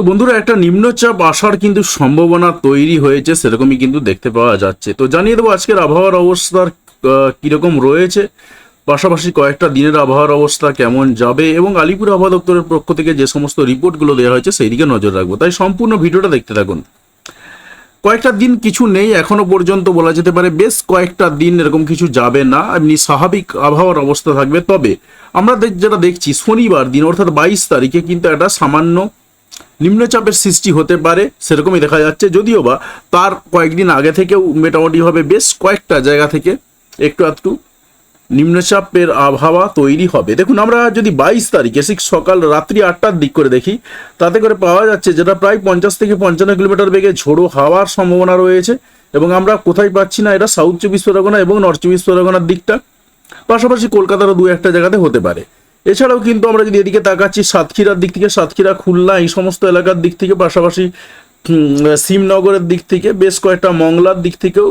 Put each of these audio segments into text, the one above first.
তো বন্ধুরা, একটা নিম্নচাপ আসার কিন্তু সম্ভাবনা তৈরি হয়েছে, সেরকমই কিন্তু দেখতে পাওয়া যাচ্ছে। তো জানিয়ে দেবো, আজকের আবহাওয়ার অবস্থার কীরকম রয়েছে? পাশাপাশি কয়েকটা দিনের আবহাওয়ার অবস্থা কেমন যাবে? এবং আলিপুর আবহাওয়া দপ্তরের পক্ষ থেকে যে সমস্ত রিপোর্টগুলো দেওয়া হয়েছে সেই দিকে নজর রাখব। তাই সম্পূর্ণ ভিডিওটা দেখতে থাকুন। কয়েকটা দিন কিছু নেই, এখনও পর্যন্ত বলা যেতে পারে বেশ কয়েকটা দিন এরকম কিছু যাবে না, এমনি স্বাভাবিক আবহাওয়ার অবস্থা থাকবে। তবে আমরা যেটা দেখছি, শনিবার দিন, অর্থাৎ বাইশ তারিখে কিন্তু একটা সামান্য নিম্নচাপের সৃষ্টি হতে পারে, সেরকমই দেখা যাচ্ছে। যদিও বা তার কয়েকদিন আগে থেকেও মোটামুটিভাবে বেশ কয়েকটা জায়গা থেকে একটু একটু নিম্নচাপের আবহাওয়া তৈরি হবে। দেখুন, আমরা যদি বাইশ তারিখে, ঠিক সকাল রাত্রি আটটার দিক করে দেখি, তাতে করে পাওয়া যাচ্ছে যেটা প্রায় পঞ্চাশ থেকে পঞ্চান্ন কিলোমিটার বেগে ঝোড়ো হাওয়ার সম্ভাবনা রয়েছে এবং আমরা কোথায় পাচ্ছি না, এটা সাউথ চব্বিশ পরগনা এবং নর্থ চব্বিশ পরগনার দিকটা। পাশাপাশি কলকাতারও দু একটা জায়গাতে হতে পারে। এছাড়াও কিন্তু আমরা যদি এদিকে তাকাচ্ছি সাতক্ষীরার দিক থেকে সাতক্ষীরা খুলনা এই সমস্ত এলাকার দিক থেকে পাশাপাশি উম, শিবনগরের দিক থেকে বেশ কয়েকটা মংলার দিক থেকেও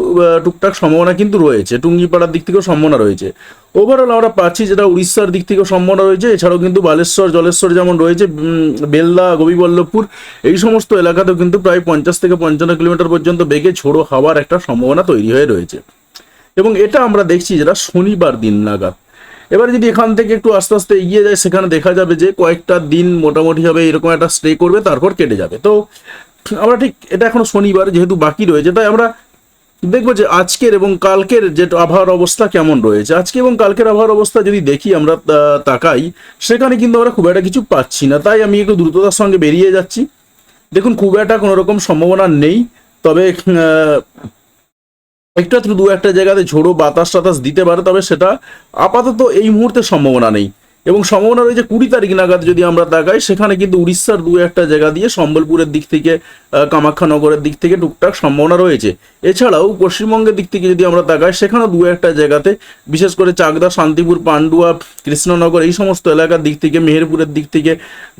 টুকটাক সম্ভাবনা কিন্তু রয়েছে। টুঙ্গিপাড়ার দিক থেকেও সম্ভাবনা রয়েছে। ওভারঅল আমরা পাচ্ছি যেটা উড়িষ্যার দিক থেকেও সম্ভাবনা রয়েছে। এছাড়াও কিন্তু বালেশ্বর জলেশ্বর যেমন রয়েছে উম, বেলদা গোপীবল্লভপুর এই সমস্ত এলাকাতেও কিন্তু প্রায় পঞ্চাশ থেকে পঞ্চান্ন কিলোমিটার পর্যন্ত বেগে ঝোড়ো হাওয়ার একটা সম্ভাবনা তৈরি হয়ে রয়েছে। এবং এটা আমরা দেখছি যেটা শনিবার দিন নাগাদ। এবার যদি এখান থেকে একটু আস্তে আস্তে এগিয়ে যায়, সেখানে দেখা যাবে যে কয়েকটা দিন মোটামুটিভাবে এরকম একটা স্টে করবে, তারপর কেটে যাবে। তো আমরা ঠিক এটা এখনও শনিবার যেহেতু বাকি রয়েছে, তাই আমরা দেখব যে আজকের এবং কালকের যে আবহাওয়ার অবস্থা কেমন রয়েছে। আজকে এবং কালকের আবহাওয়ার অবস্থা যদি দেখি, আমরা তাকাই, সেখানে কিন্তু আমরা খুব একটা কিছু পাচ্ছি না। তাই আমি একটু দ্রুততার সঙ্গে বেরিয়ে যাচ্ছি। দেখুন, খুব একটা কোনো রকম সম্ভাবনা নেই, তবে একটু দু একটা জায়গাতে ঝোড়ো বাতাস টাতাস দিতে পারে, তবে সেটা আপাতত এই মুহূর্তে সম্ভাবনা নেই। এবং সম্ভাবনা রয়েছে কুড়ি তারিখ নাগাদ যদি আমরা তাকাই, সেখানে কিন্তু উড়িষ্যার দু একটা জায়গা দিয়ে সম্বলপুরের দিক থেকে কামাখ্যানগরের দিক থেকে টুকটাক সম্ভাবনা রয়েছে। এছাড়াও পশ্চিমবঙ্গের দিক থেকে যদি আমরা তাকাই সেখানেও দু একটা জায়গাতে, বিশেষ করে চাকদা, শান্তিপুর, পান্ডুয়া, কৃষ্ণনগর এই সমস্ত এলাকার দিক থেকে, মেহেরপুরের দিক থেকে,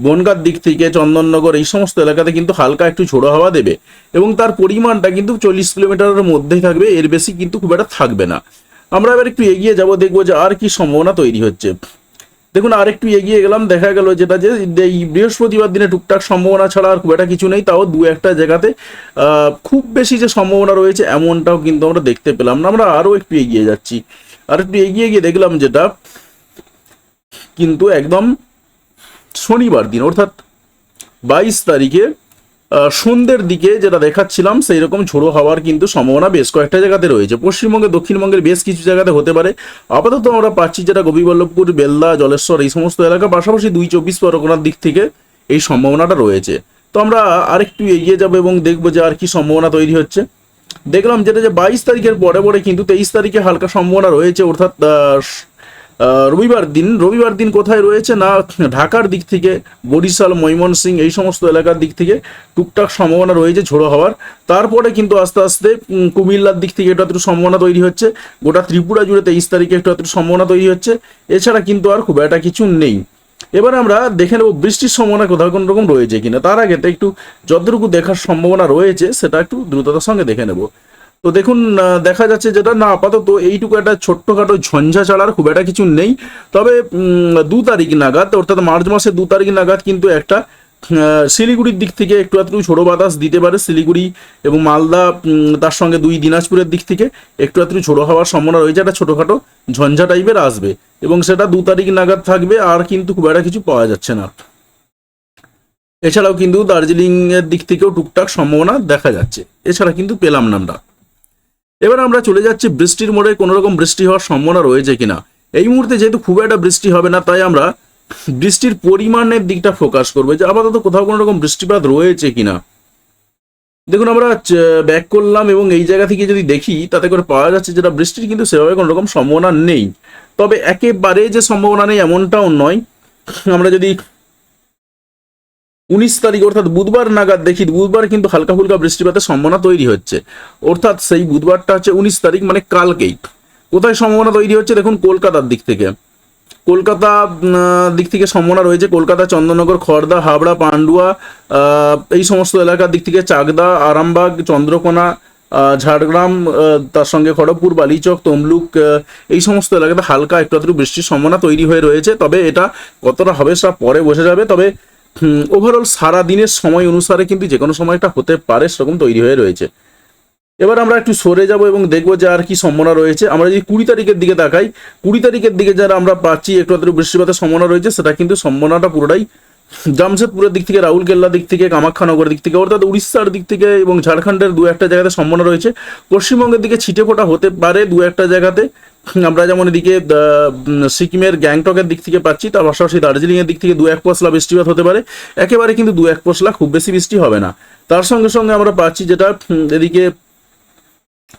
বনগার দিক থেকে, চন্দননগর এই সমস্ত এলাকাতে কিন্তু হালকা একটু ঝোড়ো হাওয়া দেবে। এবং তার পরিমাণটা কিন্তু চল্লিশ কিলোমিটারের মধ্যেই থাকবে, এর বেশি কিন্তু খুব একটা থাকবে না। আমরা এবার একটু এগিয়ে যাব, দেখব যে আর কি সম্ভাবনা তৈরি হচ্ছে। দেখুন, আরেকটু এগিয়ে গেলাম, দেখা গেল যেটা যে এই বৃহস্পতিবার দিনে টুকটাক সম্ভাবনা ছাড়া আর খুব একটা কিছু নেই, তাও দু একটা জায়গাতে খুব বেশি যে সম্ভাবনা রয়েছে এমনটাও কিন্তু আমরা দেখতে পেলাম না। আমরা আরও একটু এগিয়ে যাচ্ছি। আর একটু এগিয়ে গিয়ে দেখলাম যেটা, কিন্তু একদম শনিবার দিন, অর্থাৎ বাইশ তারিখে সন্ধ্যের দিকে যেটা দেখাচ্ছিলাম সেই রকম ঝোড়ো হওয়ার কিন্তু সম্ভাবনা বেশ কয়েকটা জায়গাতে রয়েছে। পশ্চিমবঙ্গে, দক্ষিণবঙ্গের বেশ কিছু জায়গাতে হতে পারে। আপাতত আমরা পাচ্ছি যেটা গোপীবল্লভপুর বেলদা, জলেশ্বর, এই সমস্ত এলাকা, পাশাপাশি দুই চব্বিশ পরগনার দিক থেকে এই সম্ভাবনাটা রয়েছে। তো আমরা আরেকটু এগিয়ে যাব এবং দেখব যে আর কি সম্ভাবনা তৈরি হচ্ছে। দেখলাম যেটা যে বাইশ তারিখের পরে পরে কিন্তু তেইশ তারিখে হালকা সম্ভাবনা রয়েছে, অর্থাৎ রবিবার দিন রবিবার দিন কোথায় রয়েছে না ঢাকার দিক থেকে, বরিশাল ময়মনসিং এই সমস্ত এলাকার দিক থেকে টুকটাক সম্ভাবনা রয়েছে ঝোড়ো হওয়ার। তারপরে কিন্তু আস্তে আস্তে কুমিল্লার দিক থেকে একটু একটু সম্ভাবনা তৈরি হচ্ছে। গোটা ত্রিপুরা জুড়ে তেইশ তারিখে একটু একটু সম্ভাবনা তৈরি হচ্ছে। এছাড়া কিন্তু আর খুব একটা কিছু নেই। এবার আমরা দেখে নেব বৃষ্টির সম্ভাবনা কোথাও কোনো রকম রয়েছে কিনা। তার আগে একটু যতটুকু দেখার সম্ভাবনা রয়েছে, সেটা একটু দ্রুততার সঙ্গে দেখে নেব। তো দেখুন দেখা যাচ্ছে যেটা, না, আপাতত এইটুকু একটা ছোট্টখাটো ঝঞ্ঝা ছাড়ার খুব একটা কিছু নেই। তবে দু তারিখ নাগাদ, অর্থাৎ মার্চ মাসের দু তারিখ নাগাদ কিন্তু একটা শিলিগুড়ির দিক থেকে একটু একটু ছোটো বাতাস দিতে পারে শিলিগুড়ি এবং মালদা তার সঙ্গে দুই দিনাজপুরের দিক থেকে একটু একটু ছোটো হওয়ার সম্ভাবনা রয়েছে, একটা ছোটোখাটো ঝঞ্ঝা টাইপের আসবে। এবং সেটা দু তারিখ নাগাদ থাকবে, আর কিন্তু খুব একটা কিছু পাওয়া যাচ্ছে না। এছাড়াও কিন্তু দার্জিলিং এর দিক থেকেও টুকটাক সম্ভাবনা দেখা যাচ্ছে। এছাড়া কিন্তু পেলাম না আমরা। এবার আমরা চলে যাচ্ছি বৃষ্টির মোড়ে কোনো রকম বৃষ্টি হওয়ার সম্ভাবনা রয়েছে কিনা। এই মুহূর্তে যেহেতু খুব একটা বৃষ্টি হবে না, তাই আমরা বৃষ্টির পরিমাণের দিকটা ফোকাস করব যে আপাতত কোথাও কোনো রকম বৃষ্টিপাত রয়েছে কিনা। দেখুন, আমরা ব্যাক করলাম এবং এই জায়গা থেকে যদি দেখি, তাতে করে পাওয়া যাচ্ছে যেটা বৃষ্টির কিন্তু সেভাবে কোনো রকম সম্ভাবনা নেই। তবে একেবারে যে সম্ভাবনা নেই, এমনটাও নয়। আমরা যদি উনিশ তারিখ, অর্থাৎ বুধবার নাগাদ দেখি, বুধবার কিন্তু হালকা ফুলকা বৃষ্টিপাতের সম্ভাবনা তৈরি হচ্ছে। অর্থাৎ সেই বুধবারটা হচ্ছে উনিশ তারিখ মানে কালকেই। কোথায় সম্ভাবনা তৈরি হচ্ছে? দেখুন, কলকাতার দিক থেকে। কলকাতা দিক থেকে সম্ভাবনা রয়েছে। কলকাতা, চন্দননগর খড়দা হাবড়া, পান্ডুয়া এই সমস্ত এলাকার দিক থেকে চাকদা, আরামবাগ, চন্দ্রকোনা ঝাড়গ্রাম তার সঙ্গে খড়গপুর, বালিচক, তমলুক এই সমস্ত এলাকাতে হালকা একটু বৃষ্টির সম্ভাবনা তৈরি হয়ে রয়েছে। তবে এটা কতটা হবে সেটা পরে বোঝা যাবে। তবে ওভারঅল সারা দিনের সময় অনুসারে কিন্তু যে কোনো সময়টা হতে পারে সেরকম তৈরি হয়ে রয়েছে। এবার আমরা একটু সরে যাব এবং দেখব যে আর কি সম্ভাবনা রয়েছে। আমরা যদি কুড়ি তারিখের দিকে তাকাই, কুড়ি তারিখের দিকে যারা আমরা পাচ্ছি একটু আধটু বৃষ্টিপাতের সম্ভাবনা রয়েছে, সেটা কিন্তু সম্ভাবনাটা পুরোটাই জামশেদপুরের দিক থেকে, রাহুল কেল্লার দিক থেকে, কামাখ্যানগরের দিক থেকে, অর্থাৎ উড়িষ্যার দিক থেকে এবং ঝাড়খণ্ডের দু একটা জায়গাতে সম্ভাবনা রয়েছে। পশ্চিমবঙ্গের দিকে ছিটে ফোটা হতে পারে দু একটা জায়গাতে। আমরা যেমন এদিকে সিকিমের গ্যাংটকের দিক থেকে পাচ্ছি, তার পাশাপাশি দার্জিলিংয়ের দিক থেকে দু এক পশলা বৃষ্টিপাত হতে পারে। একেবারে কিন্তু দু এক পশলা খুব বেশি বৃষ্টি হবে না। তার সঙ্গে সঙ্গে আমরা পাচ্ছি যেটা এদিকে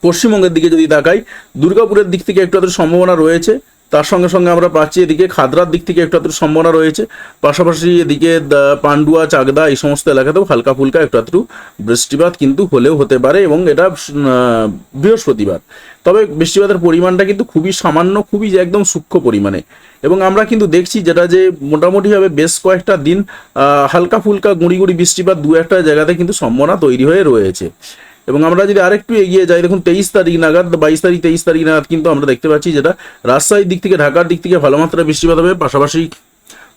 পশ্চিমবঙ্গের দিকে যদি তাকাই, দুর্গাপুরের দিক থেকে একটু সম্ভাবনা রয়েছে। তার সঙ্গে সঙ্গে আমরা পাচ্ছি এদিকে খাদরার দিক থেকে একটু আধটু সম্ভাবনা রয়েছে। পাশাপাশি এদিকে পান্ডুয়া, চাকদা এই সমস্ত এলাকাতেও হালকা ফুলকা একটু আধটু বৃষ্টিপাত কিন্তু হলেও হতে পারে এবং এটা বৃহস্পতিবার। তবে বৃষ্টিপাতের পরিমাণটা কিন্তু খুবই সামান্য, খুবই একদম সূক্ষ্ম পরিমাণে। এবং আমরা কিন্তু দেখছি যেটা যে মোটামুটিভাবে বেশ কয়েকটা দিন হালকা ফুলকা গুঁড়ি গুঁড়ি বৃষ্টিপাত দু একটা জায়গাতে কিন্তু সম্ভাবনা তৈরি হয়ে রয়েছে। এবং আমরা যদি আরেকটু এগিয়ে যাই, দেখুন তেইশ তারিখ নাগাদ বাইশ তারিখ, তেইশ তারিখ নাগাদ কিন্তু আমরা দেখতে পাচ্ছি যেটা রাজশাহীর দিক থেকে, ঢাকার দিক থেকে ভালো মাত্রায় বৃষ্টিপাত হবে। পাশাপাশি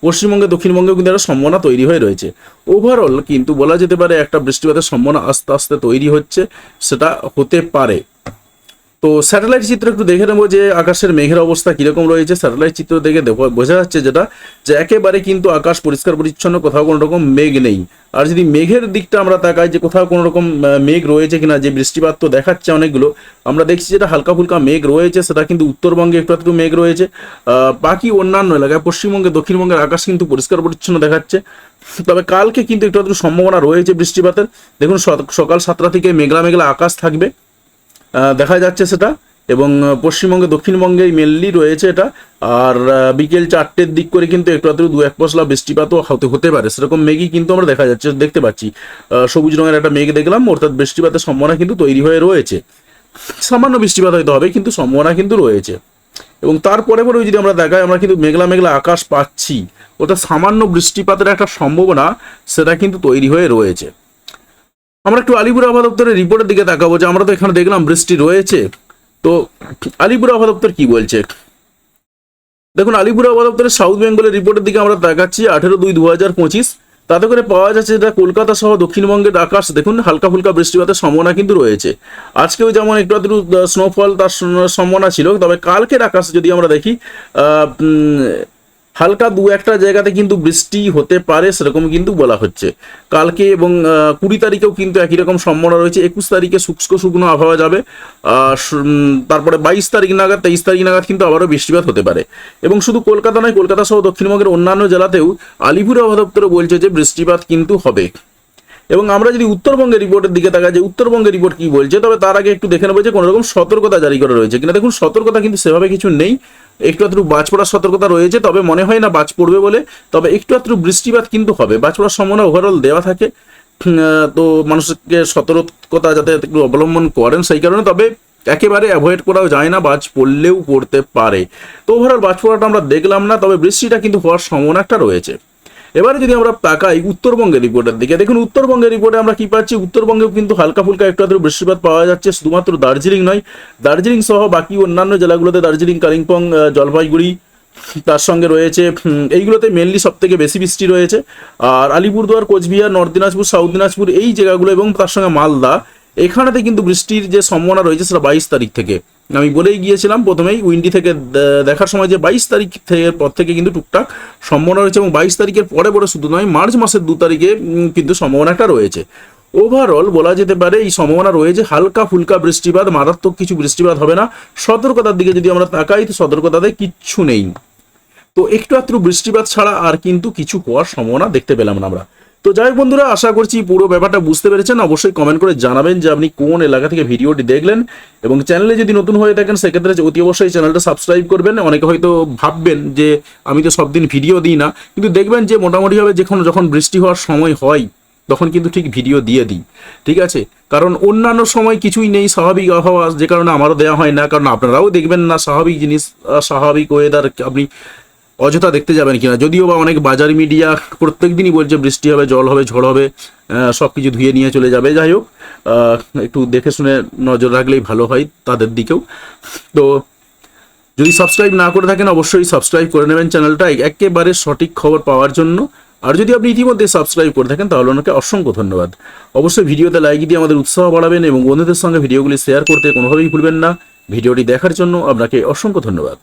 পশ্চিমবঙ্গে, দক্ষিণবঙ্গেও কিন্তু একটা সম্ভাবনা তৈরি হয়ে রয়েছে। ওভারঅল কিন্তু বলা যেতে পারে একটা বৃষ্টিপাতের সম্ভাবনা আস্তে আস্তে তৈরি হচ্ছে, সেটা হতে পারে। তো স্যাটেলাইট চিত্র একটু দেখে নেব যে আকাশের মেঘের অবস্থা কীরকম রয়েছে। স্যাটেলাইট চিত্র দেখে বোঝা যাচ্ছে যেটা, যে একেবারে কিন্তু আকাশ পরিষ্কার পরিচ্ছন্ন, কোথাও কোনো রকম মেঘ নেই। আর যদি মেঘের দিকটা আমরা তাকাই, যে কোথাও কোনো রকম মেঘ রয়েছে কিনা, যে বৃষ্টিপাত তো দেখাচ্ছে অনেকগুলো, আমরা দেখছি যেটা হালকা ফুলকা মেঘ রয়েছে, সেটা কিন্তু উত্তরবঙ্গে একটু একটু মেঘ রয়েছে। বাকি অন্যান্য এলাকায়, পশ্চিমবঙ্গে, দক্ষিণবঙ্গের আকাশ কিন্তু পরিষ্কার পরিচ্ছন্ন দেখাচ্ছে। তবে কালকে কিন্তু একটু একটু সম্ভাবনা রয়েছে বৃষ্টিপাতের। দেখুন সক- সকাল সাতটা থেকে মেঘলা মেঘলা আকাশ থাকবে। দেখা যাচ্ছে সেটা। এবং পশ্চিমবঙ্গে দক্ষিণবঙ্গে মেনলি রয়েছে এটা। আর বিকেল চারটের দিক করে কিন্তু একটু আধটু দু এক পশলা বৃষ্টিপাতও হতে হতে পারে। সেরকম মেঘই কিন্তু আমরা দেখা যাচ্ছে, দেখতে পাচ্ছি। সবুজ রঙের একটা মেঘ দেখলাম, অর্থাৎ বৃষ্টিপাতের সম্ভাবনা কিন্তু তৈরি হয়ে রয়েছে। সামান্য বৃষ্টিপাত হয়তো হবে, কিন্তু সম্ভাবনা কিন্তু রয়েছে। এবং তারপরে পরে যদি আমরা দেখাই, আমরা কিন্তু মেঘলা মেঘলা আকাশ পাচ্ছি। ওটা সামান্য বৃষ্টিপাতের একটা সম্ভাবনা সেটা কিন্তু তৈরি হয়ে রয়েছে। আমরা একটু আলিপুর আবহাওয়া দপ্তরের রিপোর্টের দিকে তাকাবো যে আমরা তো এখানে দেখলাম বৃষ্টি রয়েছে। তো আলিপুর আবহাওয়া দপ্তর কি বলছে? দেখুন, আলিপুর আবহাওয়া দপ্তরের সাউথ বেঙ্গলের রিপোর্টের দিকে আমরা তাকাচ্ছি, আঠেরো দুই দু হাজার পঁচিশ। তাতে করে পাওয়া যাচ্ছে যেটা কলকাতা সহ দক্ষিণবঙ্গের আকাশ, দেখুন, হালকা ফুলকা বৃষ্টিপাতের সম্ভাবনা কিন্তু রয়েছে। আজকেও যেমন একটু আধটু স্নোফল তার সম্ভাবনা ছিল, তবে কালকের আকাশ যদি আমরা দেখি হালকা দু একটা জায়গাতে কিন্তু বৃষ্টি হতে পারে সেরকম কিন্তু বলা হচ্ছে। কালকে এবং কুড়ি তারিখেও কিন্তু একই রকম সম্ভাবনা রয়েছে। একুশ তারিখে শুষ্ক শুকনো আবহাওয়া যাবে তারপরে বাইশ তারিখ নাগাদ, তেইশ তারিখ নাগাদ কিন্তু আবারও বৃষ্টিপাত হতে পারে। এবং শুধু কলকাতা নয়, কলকাতা সহ দক্ষিণবঙ্গের অন্যান্য জেলাতেও আলিপুর আবহাওয়া দপ্তর বলছে যে বৃষ্টিপাত কিন্তু হবে। এবং আমরা যদি উত্তরবঙ্গের রিপোর্টের দিকে তাকাই যে উত্তরবঙ্গের রিপোর্ট কি বলছে, তবে তার আগে একটু দেখে নেব যে কোনো রকম সতর্কতা জারি করা রয়েছে কিনা। দেখুন, সতর্কতা কিন্তু সেভাবে কিছু নেই। একটু একটু বাজ পড়ার সতর্কতা রয়েছে, তবে মনে হয় না বাজ পড়বে বলে। তবে একটু একটু বৃষ্টিপাত কিন্তু হবে। বাজ পড়ার সম্ভাবনা ওভারঅল দেওয়া থাকে। তো মানুষকে সতর্কতা যাতে একটু অবলম্বন করেন সেই কারণে, তবে একেবারে অ্যাভয়েড করাও যায় না, বাজ পড়লেও পড়তে পারে। তো ওভারঅল বাজ পড়াটা আমরা দেখলাম না, তবে বৃষ্টিটা কিন্তু হওয়ার সম্ভাবনা একটা রয়েছে। এবারে যদি আমরা তাকাই উত্তরবঙ্গের রিপোর্টের দিকে, দেখুন উত্তরবঙ্গের রিপোর্টে আমরা কি পাচ্ছি? উত্তরবঙ্গেও কিন্তু হালকা ফুলকা একটু আধটু বৃষ্টিপাত পাওয়া যাচ্ছে, শুধুমাত্র দার্জিলিং নয়। দার্জিলিং সহ বাকি অন্যান্য জেলাগুলোতে দার্জিলিং, কালিম্পং জলপাইগুড়ি তার সঙ্গে রয়েছে এইগুলোতে মেনলি সব থেকে বেশি বৃষ্টি রয়েছে। আর আলিপুরদুয়ার, কোচবিহার, নর্থ দিনাজপুর, সাউথ দিনাজপুর এই জায়গাগুলো এবং তার সঙ্গে মালদা এখানেতে কিন্তু বৃষ্টির যে সম্ভাবনা রয়েছে সেটা বাইশ তারিখ থেকে। আমি বলেই গিয়েছিলাম প্রথমেই উইন্ডি থেকে দেখার সময় যে বাইশ তারিখ থেকে পর থেকে কিন্তু টুকটাক সম্ভাবনা রয়েছে এবং বাইশ তারিখের পরে পরে শুধু নয়, মার্চ মাসের দু তারিখে কিন্তু সম্ভাবনাটা রয়েছে। ওভারঅল বলা যেতে পারে এই সম্ভাবনা রয়েছে হালকা ফুলকা বৃষ্টিপাত, মারাত্মক কিছু বৃষ্টিপাত হবে না। সতর্কতার দিকে যদি আমরা তাকাই তো সতর্কতাতে কিচ্ছু নেই। তো একটু একটু বৃষ্টিপাত ছাড়া আর কিন্তু কিছু হওয়ার সম্ভাবনা দেখতে পেলাম না আমরা। তো যাই হোক বন্ধুরা, আশা করছি পুরো ব্যাপারটা বুঝতে পেরেছেন। অবশ্যই কমেন্ট করে জানাবেন যে আপনি কোন এলাকা থেকে ভিডিওটি দেখলেন। এবং চ্যানেলে যদি নতুন হয়ে থাকেন, সেক্ষেত্রে অতি অবশ্যই চ্যানেলটা সাবস্ক্রাইব করবেন। অনেকে হয়তো ভাববেন যে আমি তো সব দিন ভিডিও দিই না। কিন্তু দেখবেন যে মোটামুটিভাবে যখন যখন বৃষ্টি হওয়ার সময় হয়, তখন কিন্তু ঠিক ভিডিও দিয়ে দিই। ঠিক আছে? কারণ অন্যান্য সময় কিছুই নেই, স্বাভাবিক আবহাওয়া, যে কারণে আমারও দেওয়া হয় না। কারণ আপনারাও দেখবেন না, স্বাভাবিক জিনিস, স্বাভাবিক ওয়েদার আপনি অযথা দেখতে যাবেন কিনা। যদিও বা অনেক বাজার মিডিয়া প্রত্যেক দিনই বলছে বৃষ্টি হবে, জল হবে, ঝড় হবে সব কিছু ধুয়ে নিয়ে চলে যাবে। যাই হোক একটু দেখে শুনে নজর রাখলেই ভালো হয় তাদের দিকেও। তো যদি সাবস্ক্রাইব না করে থাকেন, অবশ্যই সাবস্ক্রাইব করে নেবেন চ্যানেলটা, একেবারে সঠিক খবর পাওয়ার জন্য। আর যদি আপনি ইতিমধ্যে সাবস্ক্রাইব করে থাকেন, তাহলে ওনাকে অসংখ্য ধন্যবাদ। অবশ্যই ভিডিওতে লাইক দিয়ে আমাদের উৎসাহ বাড়াবেন এবং বন্ধুদের সঙ্গে ভিডিওগুলি শেয়ার করতে কোনোভাবেই ভুলবেন না। ভিডিওটি দেখার জন্য আপনাকে অসংখ্য ধন্যবাদ।